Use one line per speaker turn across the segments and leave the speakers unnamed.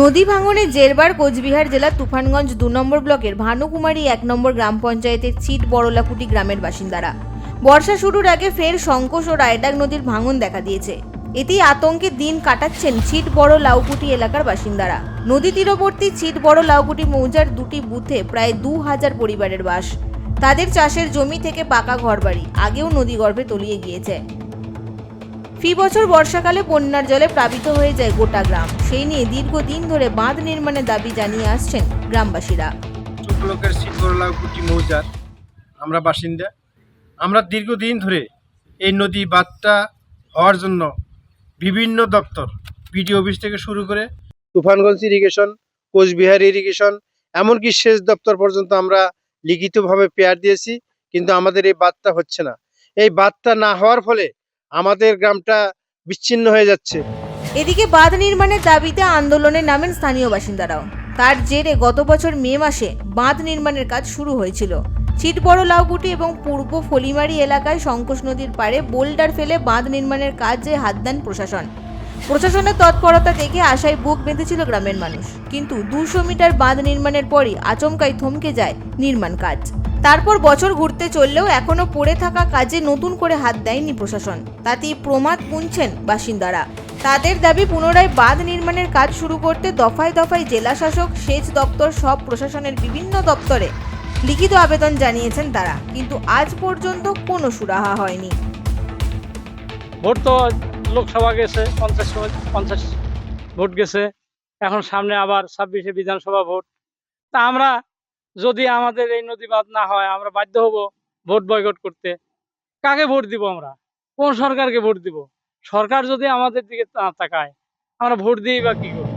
নদী ভাঙনে জেরবার কোচবিহার জেলার তুফানগঞ্জ দু নম্বর ব্লকের ভানুকুমারী এক নম্বর গ্রাম পঞ্চায়েতের চিট বড়লাকুটি গ্রামের বাসিন্দারা। বর্ষা শুরুর আগে ফের শঙ্কোষ ও রায়ডাক নদীর ভাঙন দেখা দিয়েছে। এতেই আতঙ্কে দিন কাটাচ্ছেন ছিট বড় লাউকুটি এলাকার বাসিন্দারা। নদী তীরবর্তী ছিট বড় লাউকুটি মৌজার দুটি বুথে প্রায় দু হাজার পরিবারের বাস। তাদের চাষের জমি থেকে পাকা ঘরবাড়ি, আগেও নদীগর্ভে তলিয়ে গিয়েছে। ফি বছর বর্ষাকালে বন্যার জলে প্লাবিত হয়ে যায় গোটা গ্রাম। সেই নিয়ে দীর্ঘদিন ধরে বাঁধ নির্মাণের দাবি জানিয়ে আসছেন গ্রামবাসীরা।
ব্লকের শিবগরলাকুটি মৌজার। আমরা বাসিন্দা। আমরা দীর্ঘদিন ধরে এই নদী বাঁধটা হওয়ার জন্য বিভিন্ন দপ্তর বিডিও অফিস থেকে শুরু করে তুফানগঞ্জ ইরিগেশন, কোচবিহার ইরিগেশন, এমনকি সেচ দপ্তর পর্যন্ত আমরা লিখিতভাবে পেয়ার দিয়েছি, কিন্তু আমাদের এই বাঁধটা হচ্ছে না। এই বাঁধটা না হওয়ার ফলে আমাদের গ্রামটা বিচ্ছিন্ন হয়ে যাচ্ছে।
এদিকে বাঁধ নির্মাণের দাবিতে আন্দোলনে নামেন স্থানীয় বাসিন্দারাও। তার জেরে গত বছর মে মাসে বাঁধ নির্মাণের কাজ শুরু হয়েছিল। ছিটবড় লাউকুটি এবং পূর্ব ফলিমারি এলাকায় শঙ্কোষ নদীর পাড়ে বোল্ডার ফেলে বাঁধ নির্মাণের কাজে হাত দেন প্রশাসন। প্রশাসনের তৎপরতা দেখে আশায় বুক বেঁধেছিল গ্রামের মানুষ। কিন্তু দুশো মিটার বাঁধ নির্মাণের পরই আচমকাই থমকে যায় নির্মাণ কাজ। তারপর বছর ঘুরতে চললেও এখনও পড়ে থাকা কাজে নতুন করে হাত দেয়নি প্রশাসন। তাতেই প্রমাদ গুনছেন বাসিন্দারা। তাদের দাবি, পুনরায় বাঁধ নির্মাণের কাজ শুরু করতে দফায় দফায় জেলা শাসক, সেচ দপ্তর, সব প্রশাসনের বিভিন্ন দপ্তরে লিখিত আবেদন জানিয়েছেন তারা। কিন্তু আজ পর্যন্ত কোনো সুরাহা হয়নি।
লোকসভা গেছে, পঞ্চাশ পঞ্চাশ ভোট গেছে। এখন সামনে আবার ছাব্বিশে বিধানসভা ভোট। তা আমরা যদি আমাদের এই নদী বাঁধ না হয়, আমরা বাধ্য হব ভোট বয়কট করতে। কাকে ভোট দিব আমরা? কোন সরকারকে ভোট দিব? সরকার যদি আমাদের দিকে না তাকায়, আমরা ভোট দিই বা কি করব?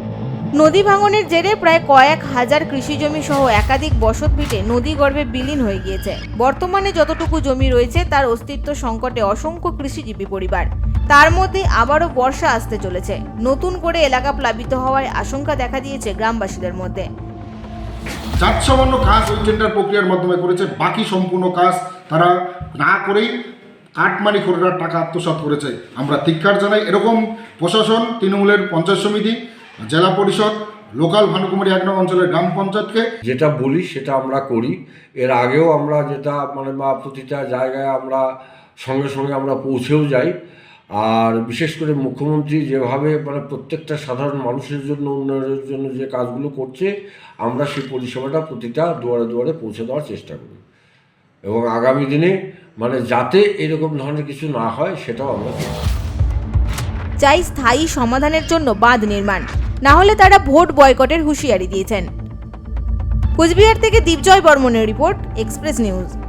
নদী ভাঙনের জেরে প্রায় কয়েক হাজার কৃষি জমি সহ একাধিক বসত ভিটে নদী গর্ভে বিলীন হয়ে গিয়েছে। বর্তমানে যতটুকু জমি রয়েছে, তার অস্তিত্ব সংকটে অসংখ্য কৃষিজীবী পরিবার। তার মধ্যে আবারও বর্ষা আসতে চলেছে। নতুন করে এলাকা প্লাবিত হওয়ার আশঙ্কা দেখা দিয়েছে গ্রামবাসীদের মধ্যে।
যার সামান্য কাজ ওই টেন্ডার প্রক্রিয়ার মাধ্যমে করেছে বাকি সম্পূর্ণ কাজ তারা না করেই কাটমানি করে টাকা আত্মসাৎ করেছে। আমরা ধিক্কার জানাই এরকম প্রশাসন তৃণমূলের পঞ্চায়েত সমিতি জেলা পরিষদ লোকাল ভানুকুমারী এক অঞ্চলের গ্রাম পঞ্চায়েতকে
যেটা বলি সেটা আমরা করি। এর আগেও আমরা যেটা মানে বা প্রতিটা জায়গায় আমরা সঙ্গে সঙ্গে আমরা পৌঁছেও যাই। আর বিশেষ করে মুখ্যমন্ত্রী যেভাবে মানে প্রত্যেকটা সাধারণ মানুষের জন্য, উন্নয়নের জন্য যে কাজগুলো করছে, আমরা সেই পরিষেবাটা প্রতিটা দুয়ারে দুয়ারে পৌঁছে দেওয়ার চেষ্টা করি। এবং আগামী দিনে মানে যাতে এরকম ধরনের কিছু না হয়, সেটাও আমরা
চাই স্থায়ী সমাধানের জন্য বাঁধ নির্মাণ, না হলে তারা ভোট বয়কটের হুঁশিয়ারি দিয়েছেন। কুচবিহার থেকে দীপজয় বর্মনের রিপোর্ট, এক্সপ্রেস নিউজ।